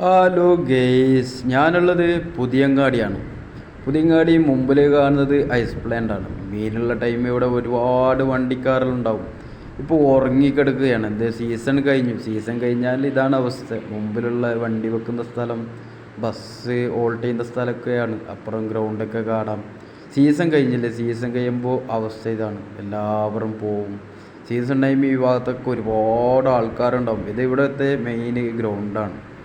Hello guys ഞാനുള്ളത് പുതിയങ്ങാടിയാണ്. പുതിയങ്ങാടി മുമ്പിൽ കാണുന്നത് ഐസ് പ്ലാന്റാണ്. മീനുള്ള ടൈം ഇവിടെ ഒരുപാട് വണ്ടിക്കാറുകളുണ്ടാവും ഇപ്പോൾ ഉറങ്ങിക്കിടക്കുകയാണ്. എന്ത് സീസൺ കഴിഞ്ഞു. സീസൺ കഴിഞ്ഞാൽ ഇതാണ് അവസ്ഥ. മുമ്പിലുള്ള വണ്ടി വെക്കുന്ന സ്ഥലം ബസ് ഓൾട്ട് ചെയ്യുന്ന സ്ഥലമൊക്കെയാണ്. അപ്പുറം ഗ്രൗണ്ടൊക്കെ കാണാം. സീസൺ കഴിഞ്ഞില്ലേ? സീസൺ കഴിയുമ്പോൾ അവസ്ഥ ഇതാണ്. എല്ലാവരും പോവും. സീസൺ ടൈം ഈ ഭാഗത്തൊക്കെ ഒരുപാട് ആൾക്കാരുണ്ടാവും. ഇത് ഇവിടുത്തെ മെയിൻ ഗ്രൗണ്ടാണ്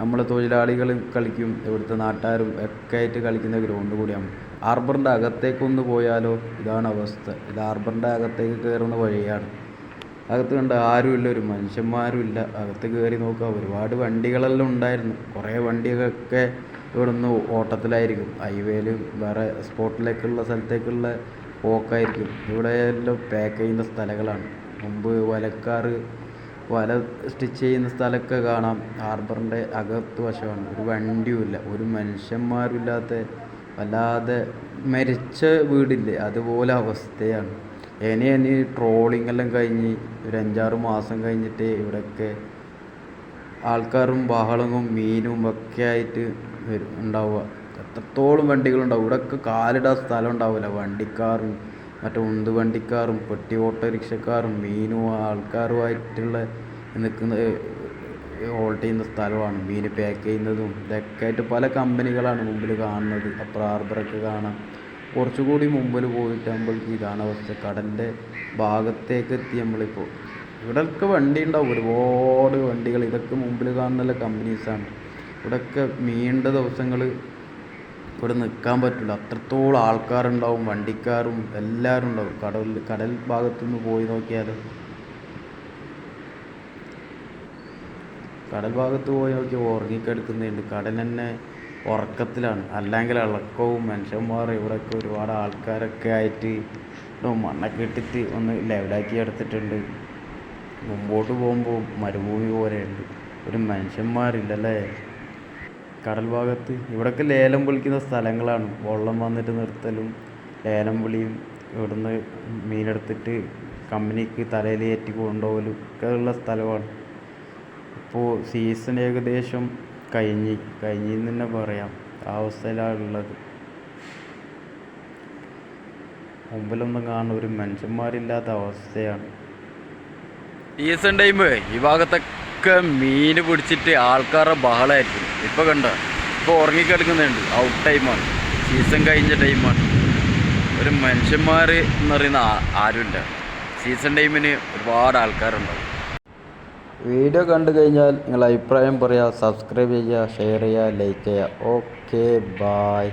നമ്മളെ തൊഴിലാളികൾ കളിക്കും ഇവിടുത്തെ നാട്ടുകാരും ഒക്കെ ആയിട്ട് കളിക്കുന്ന ഗ്രൗണ്ട് കൂടിയാണ്. ഹാർബറിന്റെ അകത്തേക്കൊന്ന് പോയാലോ? ഇതാണ് അവസ്ഥ. ഇത് ഹാർബറിന്റെ അകത്തേക്ക് കയറുന്ന വഴിയാണ്. അകത്ത് കണ്ട ആരുമില്ല ഒരു മനുഷ്യന്മാരും ഇല്ല. അകത്ത് കയറി നോക്കുക ഒരുപാട് വണ്ടികളെല്ലാം ഉണ്ടായിരുന്നു. കുറേ വണ്ടികളൊക്കെ ഇവിടുന്ന് ഓട്ടത്തിലായിരിക്കും. ഹൈവേയിൽ വേറെ സ്പോട്ടിലേക്കുള്ള സ്ഥലത്തേക്കുള്ള പോക്കായിരിക്കും. ഇവിടെ എല്ലാം പാക്ക് ചെയ്യുന്ന സ്ഥലങ്ങളാണ്. മുമ്പ് വലക്കാർ വല സ്റ്റിച്ച് ചെയ്യുന്ന സ്ഥലമൊക്കെ കാണാം. ഹാർബറിന്റെ അകത്ത് വശമാണ്. ഒരു വണ്ടിയുമില്ല. ഒരു മനുഷ്യന്മാരും ഇല്ലാത്ത വല്ലാതെ മരിച്ച വീടില്ലേ? അതുപോലെ അവസ്ഥയാണ്. ഇനി ഇനി ട്രോളിംഗ് എല്ലാം കഴിഞ്ഞ് ഒരു അഞ്ചാറ് മാസം കഴിഞ്ഞിട്ട് ഇവിടെയൊക്കെ ആൾക്കാരും ബഹളവും മീനും ഒക്കെ ആയിട്ട് വരും ഉണ്ടാവുക. എത്രത്തോളം വണ്ടികളുണ്ടാവും? ഇവിടെയൊക്കെ കാലിടാൻ സ്ഥലം ഉണ്ടാവില്ല. വണ്ടിക്കാറും മറ്റേ ഉന്തുവണ്ടിക്കാരും പെട്ടി ഓട്ടോറിക്ഷക്കാരും മീനും ആൾക്കാരുമായിട്ടുള്ള നിൽക്കുന്ന ഹോൾട്ട് ചെയ്യുന്ന സ്ഥലമാണ്. മീൻ പാക്ക് ചെയ്യുന്നതും ഇതൊക്കെ ആയിട്ട് പല കമ്പനികളാണ് മുമ്പിൽ കാണുന്നത്. അപ്പുറം ഹാർബറൊക്കെ കാണാം. കുറച്ചുകൂടി മുമ്പിൽ പോയിട്ട് നമ്മൾക്ക് ഇതാണ് അവസ്ഥ. കടലിന്റെ ഭാഗത്തേക്ക് എത്തി നമ്മളിപ്പോൾ. ഇവിടെയൊക്കെ വണ്ടി ഉണ്ടാവും. ഒരുപാട് വണ്ടികൾ. ഇതൊക്കെ മുമ്പിൽ കാണുന്ന കമ്പനീസാണ് ഇവിടെയൊക്കെ മീണ്ട ദിവസങ്ങൾ ഇവിടെ നിൽക്കാൻ പറ്റില്ല. അത്രത്തോളം ആൾക്കാരുണ്ടാവും വണ്ടിക്കാരും എല്ലാവരും ഉണ്ടാവും. കടൽ കടൽ ഭാഗത്തുനിന്ന് പോയി നോക്കിയാൽ കടൽ ഭാഗത്ത് പോയി നോക്കി ഉറങ്ങിക്കെടുക്കുന്നുണ്ട് കടൽ തന്നെ ഉറക്കത്തിലാണ്. അല്ലെങ്കിൽ ഇളക്കവും മനുഷ്യന്മാർ ഇവിടെയൊക്കെ ഒരുപാട് ആൾക്കാരൊക്കെ ആയിട്ട് മണ്ണൊക്കെ ഇട്ടിട്ട് ഒന്ന് ലെവലാക്കി എടുത്തിട്ടുണ്ട്. മുമ്പോട്ട് പോകുമ്പോൾ മരുഭൂമി പോലെയുണ്ട്. ഒരു മനുഷ്യന്മാരില്ലല്ലേ? കടൽ ഭാഗത്ത് ഇവിടെയൊക്കെ ലേലം വിളിക്കുന്ന സ്ഥലങ്ങളാണ്. വെള്ളം വന്നിട്ട് നിർത്തലും ലേലം വിളിയും ഇവിടുന്ന് മീനെടുത്തിട്ട് കമ്പനിക്ക് തലയിൽ ഏറ്റി കൊണ്ടുപോകലും ഒക്കെ ഉള്ള സ്ഥലമാണ്. ഇപ്പോൾ സീസൺ ഏകദേശം കഴിഞ്ഞ് കഴിഞ്ഞെന്ന് തന്നെ പറയാം. ആ അവസ്ഥയിലാണ് ഉള്ളത്. മുമ്പിലൊന്നും കാണുന്ന ഒരു മനുഷ്യന്മാരില്ലാത്ത അവസ്ഥയാണ്. സീസൺ ടൈം ഈ ഭാഗത്തൊക്കെ മീൻ പിടിച്ചിട്ട് ആൾക്കാരുടെ ബഹളമായിരിക്കും ഇപ്പൊ കണ്ട ഇപ്പൊ ഉറങ്ങിക്കിടക്കുന്നുണ്ട് ഔട്ട് ടൈമാണ് സീസൺ കഴിഞ്ഞ ടൈമാണ് ഒരു മനുഷ്യന്മാർ എന്ന് പറയുന്ന ആരുമില്ല. സീസൺ ടൈമിന് ഒരുപാട് ആൾക്കാരുണ്ടാവും. വീഡിയോ കണ്ടു കഴിഞ്ഞാൽ നിങ്ങളുടെ അഭിപ്രായം പറയുക സബ്സ്ക്രൈബ് ചെയ്യുക ഷെയർ ചെയ്യുക ലൈക്ക് ചെയ്യുക. Okay bye